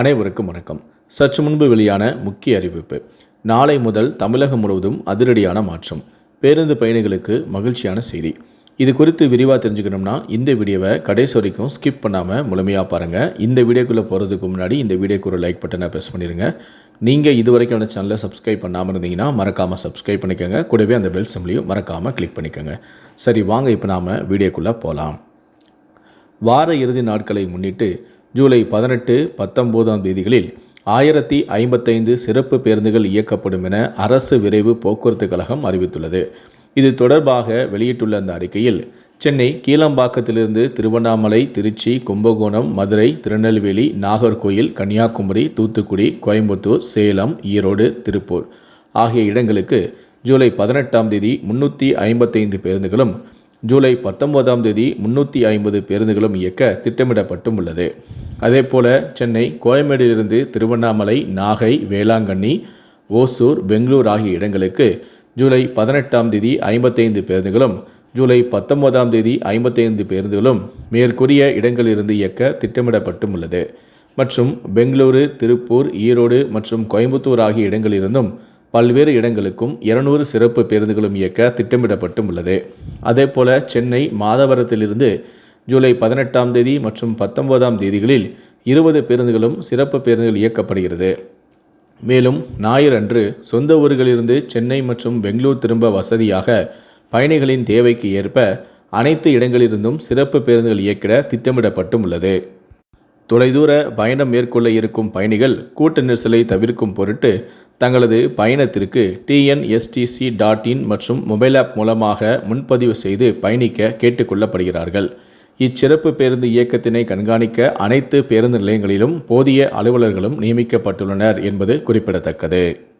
அனைவருக்கும் வணக்கம். சற்று முன்பு வெளியான முக்கிய அறிவிப்பு. நாளை முதல் தமிழகம் முழுவதும் அதிரடியான மாற்றம். பேருந்து பயணிகளுக்கு மகிழ்ச்சியான செய்தி. இது குறித்து விரிவாக தெரிஞ்சுக்கணும்னா இந்த வீடியோவை கடைசி வரைக்கும் ஸ்கிப் பண்ணாமல் முழுமையாக பாருங்கள் இந்த வீடியோக்குள்ளே போகிறதுக்கு முன்னாடி இந்த வீடியோக்கு ஒரு லைக் பட்டனை ப்ரெஸ் பண்ணிடுங்க நீங்கள் இது வரைக்கும் அந்த சேனலை சப்ஸ்கிரைப் பண்ணாமல் இருந்தீங்கன்னா மறக்காமல் சப்ஸ்கிரைப் பண்ணிக்கோங்க. கூடவே அந்த பெல் சிம்லையும் மறக்காமல் கிளிக் பண்ணிக்கோங்க. சரி வாங்க இப்போ நாம் வீடியோக்குள்ளே போகலாம் வார இறுதி நாட்களை முன்னிட்டு ஜூலை பதினெட்டு பத்தொம்போதாம் தேதிகளில் ஆயிரத்தி ஐம்பத்தைந்து சிறப்பு பேருந்துகள் இயக்கப்படும் என அரசு விரைவு போக்குவரத்து கழகம் அறிவித்துள்ளது. இது தொடர்பாக வெளியிட்டுள்ள அந்த அறிக்கையில் சென்னை கீழம்பாக்கத்திலிருந்து திருவண்ணாமலை திருச்சி கும்பகோணம் மதுரை திருநெல்வேலி நாகர்கோயில் கன்னியாகுமரி தூத்துக்குடி கோயம்புத்தூர் சேலம் ஈரோடு திருப்பூர் ஆகிய இடங்களுக்கு ஜூலை பதினெட்டாம் தேதி முன்னூற்றி ஐம்பத்தைந்து பேருந்துகளும் ஜூலை பத்தொன்பதாம் தேதி முன்னூற்றி ஐம்பது பேருந்துகளும் இயக்க திட்டமிடப்பட்டும் உள்ளது. அதேபோல சென்னை கோயம்பேடிலிருந்து திருவண்ணாமலை நாகை வேளாங்கண்ணி ஓசூர் பெங்களூர் ஆகிய இடங்களுக்கு ஜூலை பதினெட்டாம் தேதி ஐம்பத்தைந்து பேருந்துகளும் ஜூலை பத்தொன்பதாம் தேதி ஐம்பத்தைந்து பேருந்துகளும் மேற்கூறிய இடங்களிலிருந்து இயக்க திட்டமிடப்பட்டும் உள்ளது. மற்றும் பெங்களூரு திருப்பூர் ஈரோடு மற்றும் கோயம்புத்தூர் ஆகிய இடங்களிலிருந்தும் பல்வேறு இடங்களுக்கும் இருநூறு சிறப்பு பேருந்துகளும் இயக்க திட்டமிடப்பட்டும் உள்ளது. அதேபோல சென்னை மாதவரத்திலிருந்து ஜூலை பதினெட்டாம் தேதி மற்றும் பத்தொன்பதாம் தேதிகளில் இருபது பேருந்துகளும் சிறப்பு பேருந்துகள் இயக்கப்படுகிறது. மேலும் ஞாயிறு அன்று சொந்த ஊர்களிலிருந்து சென்னை மற்றும் பெங்களூர் திரும்ப வசதியாக பயணிகளின் தேவைக்கு ஏற்ப அனைத்து இடங்களிலிருந்தும் சிறப்பு பேருந்துகள் இயக்கிட திட்டமிடப்பட்டும் உள்ளது. தொலைதூர பயணம் மேற்கொள்ள இருக்கும் பயணிகள் கூட்ட நெரிசலை தவிர்க்கும் பொருட்டு தங்களது பயணத்திற்கு டிஎன்எஸ்டிசி டாட் இன் மற்றும் மொபைல் ஆப் மூலமாக முன்பதிவு செய்து பயணிக்க கேட்டுக்கொள்ளப்படுகிறார்கள் இச்சிறப்பு பேருந்து இயக்கத்தினை கண்காணிக்க அனைத்து பேருந்து நிலையங்களிலும் போதிய அலுவலர்களும் நியமிக்கப்பட்டுள்ளனர் என்பது குறிப்பிடத்தக்கது.